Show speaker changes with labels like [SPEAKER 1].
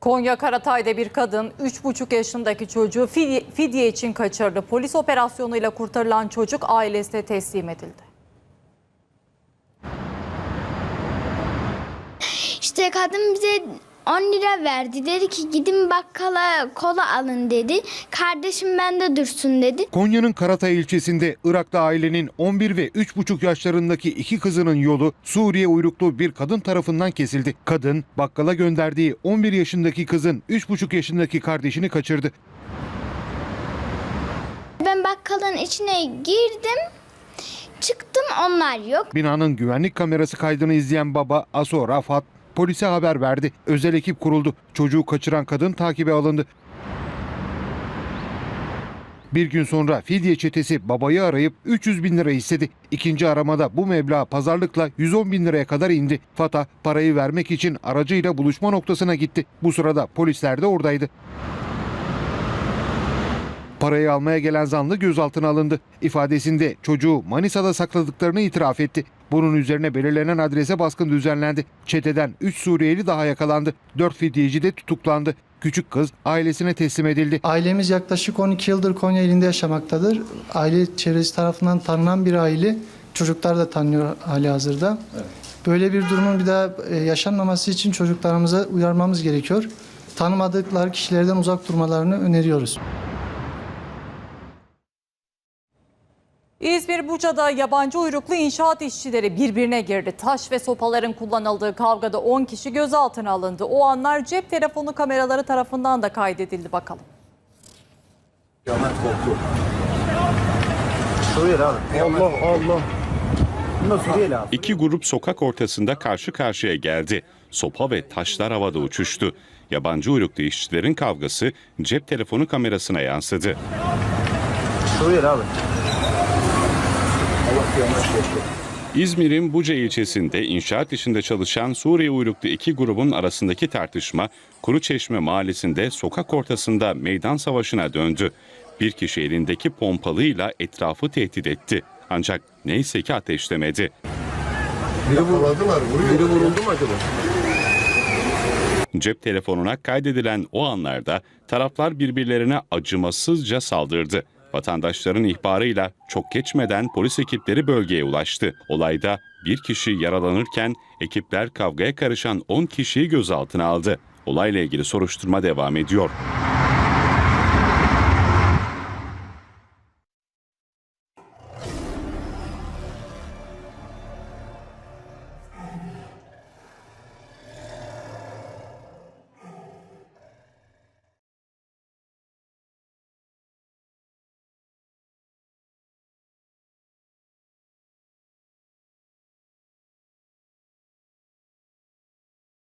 [SPEAKER 1] Konya Karatay'da bir kadın 3,5 yaşındaki çocuğu fidye, için kaçırdı. Polis operasyonuyla kurtarılan çocuk ailesine teslim edildi.
[SPEAKER 2] İşte kadın bize 10 lira verdi. Dedi ki gidin bakkala kola alın dedi. Kardeşim bende dursun dedi.
[SPEAKER 3] Konya'nın Karatay ilçesinde Iraklı ailenin 11 ve 3,5 yaşlarındaki iki kızının yolu Suriye uyruklu bir kadın tarafından kesildi. Kadın bakkala gönderdiği 11 yaşındaki kızın 3,5 yaşındaki kardeşini kaçırdı.
[SPEAKER 2] Ben bakkalın içine girdim. Çıktım onlar yok.
[SPEAKER 3] Binanın güvenlik kamerası kaydını izleyen baba Aso Rafat polise haber verdi. Özel ekip kuruldu. Çocuğu kaçıran kadın takibe alındı. Bir gün sonra fidye çetesi babayı arayıp 300 bin lira istedi. İkinci aramada bu meblağ pazarlıkla 110 bin liraya kadar indi. Fatah parayı vermek için aracıyla buluşma noktasına gitti. Bu sırada polisler de oradaydı. Parayı almaya gelen zanlı gözaltına alındı. İfadesinde çocuğu Manisa'da sakladıklarını itiraf etti. Bunun üzerine belirlenen adrese baskın düzenlendi. Çeteden 3 Suriyeli daha yakalandı. 4 fidyeci de tutuklandı. Küçük kız ailesine teslim edildi.
[SPEAKER 4] Ailemiz yaklaşık 12 yıldır Konya ilinde yaşamaktadır. Aile çevresi tarafından tanınan bir aile. Çocuklar da tanıyor hali hazırda. Böyle bir durumun bir daha e, yaşanmaması için çocuklarımıza uyarmamız gerekiyor. Tanımadıkları kişilerden uzak durmalarını öneriyoruz.
[SPEAKER 1] İzmir Buca'da yabancı uyruklu inşaat işçileri birbirine girdi. Taş ve sopaların kullanıldığı kavgada 10 kişi gözaltına alındı. O anlar cep telefonu kameraları tarafından da kaydedildi bakalım.
[SPEAKER 5] Ahmet korktu. Suriyeli abi. Allah Allah. Bunlar Suriyeli abi.
[SPEAKER 6] İki grup sokak ortasında karşı karşıya geldi. Sopa ve taşlar havada uçuştu. Yabancı uyruklu işçilerin kavgası cep telefonu kamerasına yansıdı.
[SPEAKER 5] Suriyeli abi.
[SPEAKER 6] İzmir'in Buca ilçesinde inşaat işinde çalışan Suriye uyruklu iki grubun arasındaki tartışma Kuruçeşme mahallesinde sokak ortasında meydan savaşına döndü. Bir kişi elindeki pompalıyla etrafı tehdit etti. Ancak neyse ki ateşlemedi.
[SPEAKER 5] Biri vuruldular. Biri vuruldu mu acaba?
[SPEAKER 6] Cep telefonuna kaydedilen o anlarda taraflar birbirlerine acımasızca saldırdı. Vatandaşların ihbarıyla çok geçmeden polis ekipleri bölgeye ulaştı. Olayda bir kişi yaralanırken ekipler kavgaya karışan 10 kişiyi gözaltına aldı. Olayla ilgili soruşturma devam ediyor.